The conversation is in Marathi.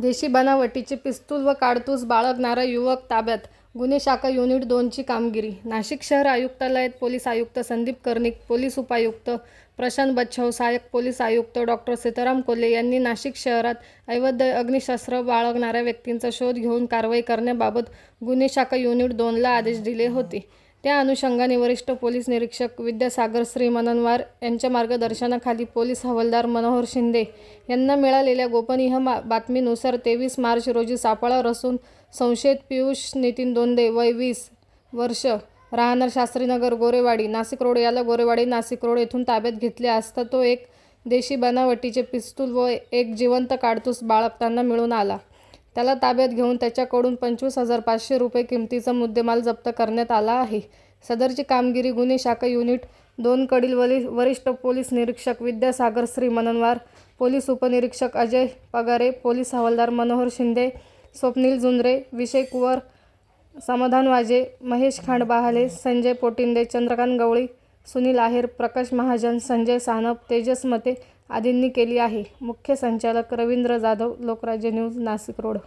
देशी बनावटीचे पिस्तूल व काडतूस बाळगणारा युवक ताब्यात. गुन्हे शाखा युनिट दोनची कामगिरी. नाशिक शहर आयुक्तालयात पोलीस आयुक्त संदीप कर्णिक पोलीस उपायुक्त प्रशांत बच्छव सहाय्यक पोलीस आयुक्त डॉक्टर सीताराम कोल्हे यांनी नाशिक शहरात अवैध अग्निशस्त्र बाळगणाऱ्या व्यक्तींचा शोध घेऊन कारवाई करण्याबाबत गुन्हे शाखा युनिट दोनला आदेश दिले होते. त्या अनुषंगाने वरिष्ठ पोलीस निरीक्षक विद्यासागर श्री मननवार यांच्या मार्गदर्शनाखाली पोलीस हवालदार मनोहर शिंदे यांना मिळालेल्या गोपनीय मा बातमीनुसार तेवीस मार्च रोजी सापळा असून संशयित पियुष नितीन दोंदे वय वीस वर्ष राहणार शास्त्रीनगर गोरेवाडी नाशिक रोड याला गोरेवाडी नाशिक रोड येथून ताब्यात घेतले असता तो एक देशी बनावटीचे पिस्तूल व एक जिवंत काडतूस बाळगताना मिळून आला. त्याला ताब्यात घेऊन त्याच्याकडून पंचवीस हजार पाचशे रुपये किमतीचा मुद्देमाल जप्त करण्यात आला आहे. सदरची कामगिरी गुन्हे शाखा युनिट दोनकडील वरि वरिष्ठ पोलीस निरीक्षक विद्यासागर श्री मननवार पोलीस उपनिरीक्षक अजय पगारे पोलीस हवालदार मनोहर शिंदे स्वप्नील जुंद्रे विषय कुवर समाधान वाजे महेश खांडबहाले संजय पोटिंदे चंद्रकांत गवळी सुनील आहेर प्रकाश महाजन संजय सानप तेजस मते आदींनी केली आहे. मुख्य संचालक रवींद्र जाधव लोकराज्य न्यूज नाशिक रोड.